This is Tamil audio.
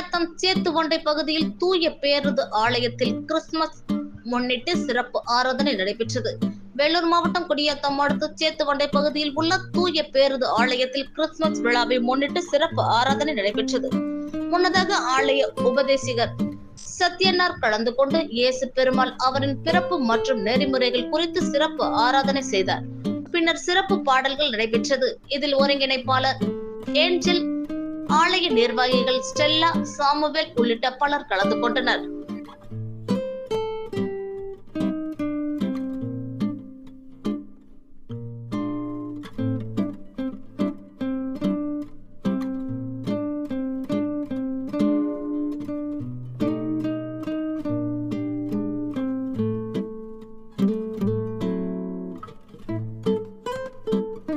குடியாத்தம் சேத்துவண்டை பகுதியில் தூய பேருந்து ஆலயத்தில் கிறிஸ்துமஸ் முன்னிட்டு சிறப்பு ஆராதனை நடைபெற்றது. வேலூர் மாவட்டம் குடியாத்தம் அடுத்த சேத்துவண்டை பகுதியில் உள்ள தூய பேருந்து ஆலயத்தில் கிறிஸ்துமஸ் விழாவை முன்னிட்டு சிறப்பு ஆராதனை நடைபெற்றது. முன்னதாக ஆலய உபதேசிகர் சத்யனார் கலந்து கொண்டு இயேசு பெருமாள் அவரின் பிறப்பு மற்றும் நெறிமுறைகள் குறித்து சிறப்பு ஆராதனை செய்தார். பின்னர் சிறப்பு பாடல்கள் நடைபெற்றது. இதில் ஒருங்கிணைப்பாளர் ஏஞ்சல் ஆலய நிர்வாகிகள் ஸ்டெல்லா சாமுவேல் உள்ளிட்ட பலர் கலந்து கொண்டனர்.